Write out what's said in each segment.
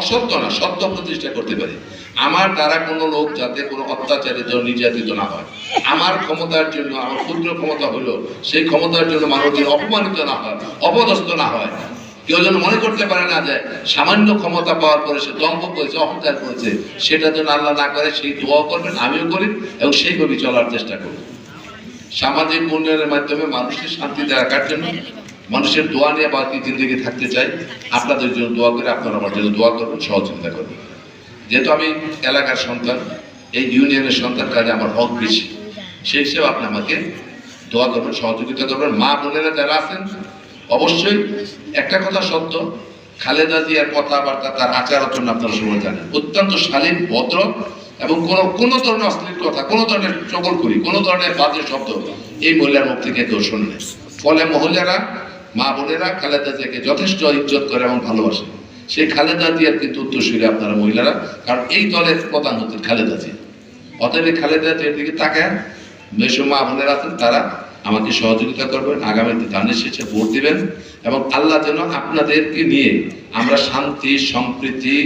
অসত্য না, সত্য প্রতিষ্ঠা করতে পারি। আমার দ্বারা কোনো লোক যাতে কোনো অত্যাচারিত নির্যাতিত না হয়। আমার ক্ষমতার জন্য, আমার ক্ষুদ্র ক্ষমতা হলো, সেই ক্ষমতার জন্য মানুষের অপমানিত না হয়, অপদস্থ না হয়। কেউ যেন মনে করতে পারে না যে, সামান্য ক্ষমতা পাওয়ার পরে সে দম্ভ করেছে, অহংকার করেছে, সেটা যেন আল্লাহ না করে, সেই দোয়া করবেন, আমিও করি, এবং সেইভাবে চলার চেষ্টা করি সামাজিক উন্নয়নের মাধ্যমে মানুষের শান্তিতে রাখার জন্য? মানুষের দোয়া নিয়ে বাকি জিন্দগি থাকতে চাই, আপনাদের জন্য দোয়া করে আপনারা আমার জন্য দোয়া করবেন সহযোগিতা করবেন। যেহেতু আমি এলাকার সন্তান, এই ইউনিয়নের সন্তান কাজে আমার হক বেশি। সেই হিসেবে আপনি আমাকে দোয়া করবেন, সহযোগিতা করবেন। মা বোনেরা যারা আছেন, অবশ্যই একটা কথা সত্য, খালেদা জিয়ার কথাবার্তা, তার আচার আচরণ আপনারা সবাই জানেন। অত্যন্ত শালীন, ভদ্র এবং কোনো কোনো ধরনের অশ্লীল কথা, কোনো ধরনের চকল করি, কোনো ধরনের বাজে শব্দ এই মহিলার মুখ থেকে কেউ শোনে না। ফলে মহিলারা মা বোনেরা খালেদা জিয়াকে যথেষ্ট ইজ্জত করে এবং ভালোবাসে। সেই খালেদা জিয়ার কিন্তু উত্তরসূরি আপনারা মহিলারা, কারণ এই দলের প্রধান হচ্ছে খালেদা জিয়া। অতএব খালেদা জিয়ার দিকে তাকায় মেসো মা বোনেরা আছেন, তারা আমাকে সহযোগিতা করবেন, আগামীতে ধানের শেষে ভোট দিবেন এবং আল্লাহ যেন আপনাদেরকে নিয়ে আমরা শান্তি, সম্প্রীতি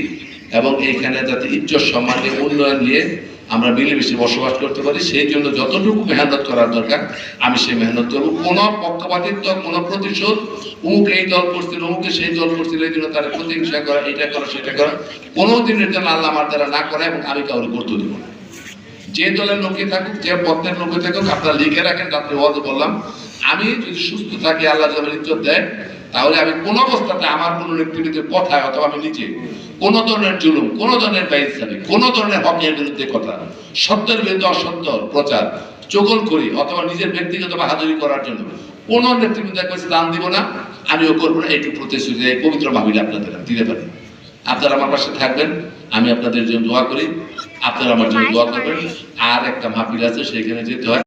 এবং এইখানে যাতে ইজ্জত, সম্মান নিয়ে উন্নয়ন নিয়ে আমরা মিলেমিশে বসবাস করতে পারি, সেই জন্য যতটুকু মেহনত করার দরকার, আমি সেই মেহনত করব। কোনো পক্ষপাতিত্ব, কোনো প্রতিশোধ উমুক এই দল করছিল উমুকে সেই দল করছিল, এই জন্য তারা প্রতিহিংসা করা, এটা করা, সেটা করা কোনো দিনের জন্য আল্লাহ আমার দ্বারা না করে এবং আমি কাউকে করতে দেবো না। যে দলের লোকে থাকুক, যে পথের লোকে থাকুক, আপনারা লিখে রাখেন, রাত্রে ওয়াজে বললাম। আমি যদি সুস্থ থাকি, আল্লাহ যখন ইজ্জত দেয়, তাহলে আমি কোন অবস্থাতে আমার কোন নেতৃত্বের কথায় অথবা আমি নিজে। কোন ধরনের জুলুম, কোন ধরনের বাইসাবি কোন ধরনের হকের বিরুদ্ধে কথা। সত্যের বিরুদ্ধে অসত্য প্রচার, চগল করি, অথবা নিজের ব্যক্তিগত বাহাদুরি করার জন্য। কোন নেতৃবৃন্দের কাছে দান দিব না, আমিও করব না, এইটুকু প্রতিশ্রুতি পবিত্র ভাবিলে আপনাদের দিতে পারি। আপনারা আমার পাশে থাকবেন, আমি আপনাদের জন্য দোয়া করি। আপনারা আমার জন্য দোয়া করবেন। আর একটা মাহফিল আছে সেখানে যেতে হয়।